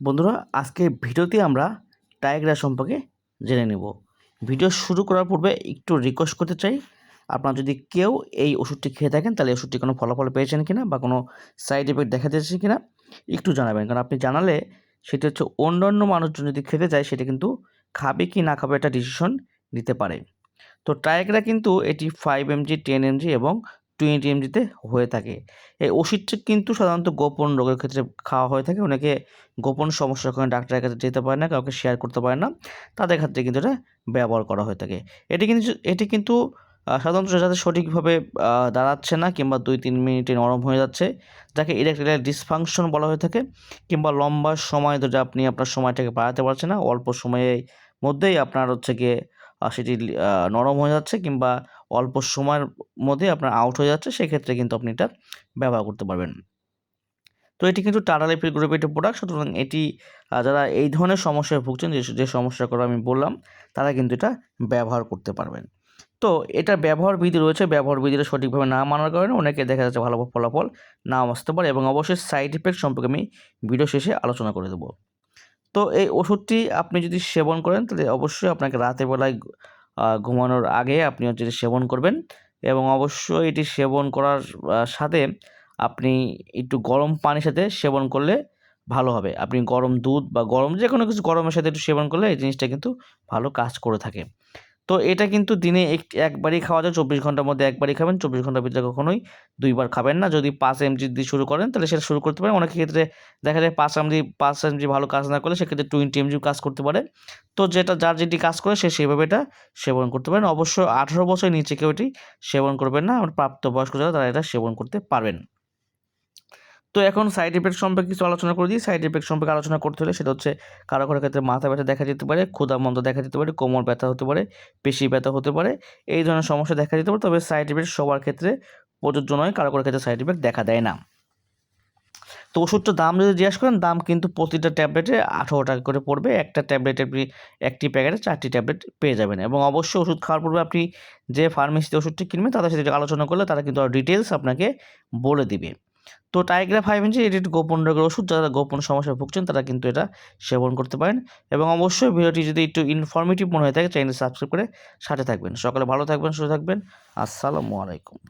বন্ধুরা আজকে ভিডিওতে আমরা টাইগ্রা সম্পর্কে জেনে নেব। ভিডিও শুরু করার পূর্বে একটু রিকোয়েস্ট করতে চাই, আপনারা যদি কেউ এই ওষুধটি খেয়ে থাকেন, তাহলে ওষুধটি কোনো ফলাফল পেয়েছেন কিনা বা কোনো সাইড এফেক্ট দেখা দিয়েছে কিনা, একটু জানাবেন। কারণ আপনি জানালে সেটা হচ্ছে অন্যান্য মানুষজন যদি খেতে চায়, সেটা কিন্তু খাবে কি না খাবে একটা ডিসিশন নিতে পারে। তো ট্রাইকরা কিন্তু এটি ফাইভ এমজি টেন এমজি এবং টোয়েন্টি এমজিতে হয়ে থাকে। এই ওষুধটি কিন্তু সাধারণত গোপন রোগের ক্ষেত্রে খাওয়া হয়ে থাকে। অনেকে গোপন সমস্যার কারণে ডাক্তারের কাছে যেতে পারে না, কাউকে শেয়ার করতে পারে না। তাদের ক্ষেত্রে কিন্তু এটা ব্যবহার করা হয়ে থাকে। এটি কিন্তু এটি কিন্তু সাধারণত যাতে সঠিকভাবে দাঁড়াচ্ছে না কিংবা দুই তিন মিনিটে নরম হয়ে যাচ্ছে, যাকে ইলেকট্রিক্যাল ডিসফাংশন বলা হয়ে থাকে কিংবা লম্বা সময় ধরে আপনি আপনার সময়টাকে বাড়াতে পারছেন না, অল্প সময়ের মধ্যেই আপনার হচ্ছে গিয়ে সেটি নরম হয়ে যাচ্ছে কিংবা অল্প সময়ের মধ্যে আপনার আউট হয়ে যাচ্ছে, সেক্ষেত্রে কিন্তু আপনি এটা ব্যবহার করতে পারবেন। তো এটি কিন্তু টাটা লাইফের গ্রুপের একটি প্রোডাক্ট সুতরাং এটি যারা এই ধরনের সমস্যায় ভুগছেন, যে যে সমস্যাগুলো আমি বললাম, তারা কিন্তু এটা ব্যবহার করতে পারবেন। তো এটার ব্যবহার বিধি রয়েছে, ব্যবহার বিধিটা সঠিকভাবে না মানার কারণে অনেকে দেখা যাচ্ছে ভালো ফলাফল নাও আসতে পারে এবং অবশ্যই সাইড ইফেক্ট সম্পর্কে আমি ভিডিও শেষে আলোচনা করে দেবো। তো এই ওষুধটি আপনি যদি সেবন করেন, তাহলে অবশ্যই আপনাকে রাতের বেলায় ঘুমানোর আগে আপনি হচ্ছে এটি সেবন করবেন এবং অবশ্যই এটি সেবন করার সাথে আপনি একটু গরম পানির সাথে সেবন করলে ভালো হবে। আপনি গরম দুধ বা গরম যে কোনো কিছু গরমের সাথে একটু সেবন করলে এই জিনিসটা কিন্তু ভালো কাজ করে থাকে। তো এটা কিন্তু দিনে এক, একবারই খাওয়া যায় চব্বিশ ঘণ্টার মধ্যে একবারই খাবেন, চব্বিশ ঘণ্টার ভিতরে কখনোই দুইবার খাবেন না। যদি পাঁচ এমজি দিয়ে শুরু করেন, তাহলে সেটা শুরু করতে পারেন। অনেক ক্ষেত্রে দেখা যায় পাঁচ এমজি পাঁচ এমজি ভালো কাজ না করলে সেক্ষেত্রে টোয়েন্টি এমজি কাজ করতে পারে। তো যেটা, যার যেটি কাজ করে সে সেভাবে এটা সেবন করতে পারেন। অবশ্যই আঠারো বছরের নিচে কেউ এটি সেবন করবেন না। আমার প্রাপ্তবয়স্ক যারা, তারা এটা সেবন করতে পারবেন। তো এখন সাইড এফেক্ট সম্পর্কে কিছু আলোচনা করে দিই। সাইড এফেক্ট সম্পর্কে আলোচনা করতে হলে সেটা হচ্ছে কারও কারও ক্ষেত্রে মাথা ব্যথা দেখা যেতে পারে, ক্ষুধা মন্দ দেখা যেতে পারে, কোমর ব্যথা হতে পারে, পেশি ব্যথা হতে পারে, এই ধরনের সমস্যা দেখা যেতে পারে। তবে সাইড এফেক্ট সবার ক্ষেত্রে প্রযোজ্য নয়, কারও কারও ক্ষেত্রে সাইড এফেক্ট দেখা দেয় না। তো ওষুধটার দাম যদি জিজ্ঞেস করেন, দাম কিন্তু প্রতিটা ট্যাবলেটে আঠারো টাকা করে পড়বে। একটা ট্যাবলেটে আপনি, একটি প্যাকেটে চারটি ট্যাবলেট পেয়ে যাবেন এবং অবশ্যই ওষুধ খাওয়ার পূর্বে আপনি যে ফার্মেসিতে ওষুধটি কিনবেন, তাদের সাথে আলোচনা করলে তারা কিন্তু ডিটেলস আপনাকে বলে দিবে। তো টাইগ্রা ফাইভ ইঞ্চি এটি গোপন রোগের ওষুধ, যারা গোপন সমস্যায় ভুগছেন তারা কিন্তু এটা সেবন করতে পারেন। এবং অবশ্যই ভিডিওটি যদি একটু ইনফরমেটিভ মনে হয়ে থাকে চ্যানেল সাবস্ক্রাইব করে সাথে থাকবেন। সকালে ভালো থাকবেন, সুস্থ থাকবেন। আসসালামু আলাইকুম।